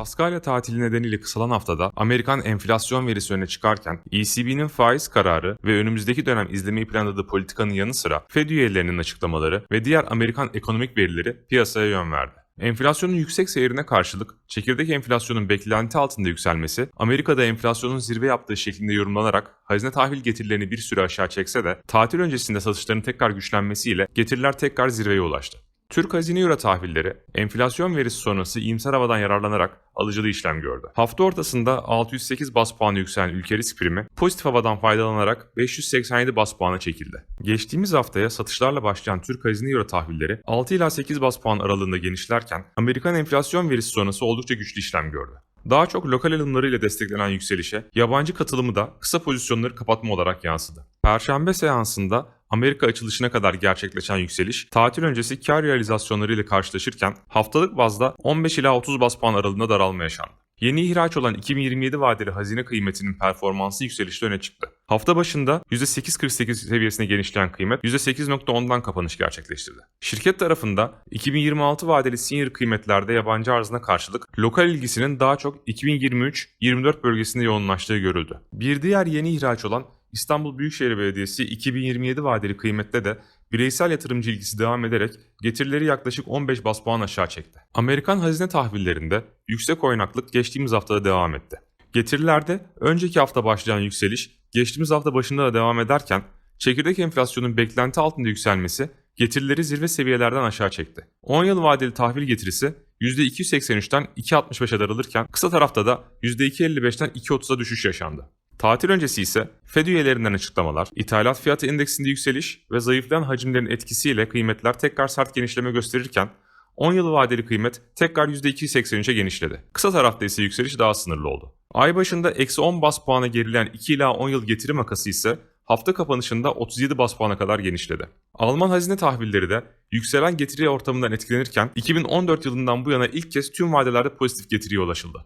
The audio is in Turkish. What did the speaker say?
Paskalya tatili nedeniyle kısalan haftada Amerikan enflasyon verisi öne çıkarken ECB'nin faiz kararı ve önümüzdeki dönem izlemeyi planladığı politikanın yanı sıra Fed üyelerinin açıklamaları ve diğer Amerikan ekonomik verileri piyasaya yön verdi. Enflasyonun yüksek seyrine karşılık çekirdek enflasyonun beklenti altında yükselmesi Amerika'da enflasyonun zirve yaptığı şeklinde yorumlanarak hazine tahvil getirilerini bir süre aşağı çekse de tatil öncesinde satışların tekrar güçlenmesiyle getiriler tekrar zirveye ulaştı. Türk Hazine Euro tahvilleri enflasyon verisi sonrası iyimser havadan yararlanarak alıcılı işlem gördü. Hafta ortasında 608 bas puanı yükselen ülke risk primi pozitif havadan faydalanarak 587 bas puana çekildi. Geçtiğimiz haftaya satışlarla başlayan Türk Hazine Euro tahvilleri 6 ila 8 bas puan aralığında genişlerken Amerikan enflasyon verisi sonrası oldukça güçlü işlem gördü. Daha çok lokal alımlarıyla desteklenen yükselişe yabancı katılımı da kısa pozisyonları kapatma olarak yansıdı. Perşembe seansında Amerika açılışına kadar gerçekleşen yükseliş, tatil öncesi kar realizasyonları ile karşılaşırken haftalık bazda 15 ila 30 bas puan aralığında daralma yaşandı. Yeni ihraç olan 2027 vadeli hazine kıymetinin performansı yükselişte öne çıktı. Hafta başında %8.48 seviyesine genişleyen kıymet %8.10'dan kapanış gerçekleştirdi. Şirket tarafında 2026 vadeli senior kıymetlerde yabancı arzına karşılık lokal ilgisinin daha çok 2023-24 bölgesinde yoğunlaştığı görüldü. Bir diğer yeni ihraç olan İstanbul Büyükşehir Belediyesi 2027 vadeli kıymette de bireysel yatırımcı ilgisi devam ederek getirileri yaklaşık 15 bas puan aşağı çekti. Amerikan hazine tahvillerinde yüksek oynaklık geçtiğimiz haftada devam etti. Getirilerde önceki hafta başlayan yükseliş geçtiğimiz hafta başında da devam ederken çekirdek enflasyonun beklenti altında yükselmesi getirileri zirve seviyelerden aşağı çekti. 10 yıl vadeli tahvil getirisi %283'ten 2.65'e daralırken kısa tarafta da %2.55'ten 2.30'a düşüş yaşandı. Tatil öncesi ise Fed üyelerinden açıklamalar, ithalat fiyatı endeksinde yükseliş ve zayıflayan hacimlerin etkisiyle kıymetler tekrar sert genişleme gösterirken 10 yıl vadeli kıymet tekrar %283'e genişledi. Kısa tarafta ise yükseliş daha sınırlı oldu. Ay başında eksi 10 bas puana gerileyen 2 ila 10 yıl getiri makası ise hafta kapanışında 37 bas puana kadar genişledi. Alman hazine tahvilleri de yükselen getiri ortamından etkilenirken 2014 yılından bu yana ilk kez tüm vadelerde pozitif getiriye ulaşıldı.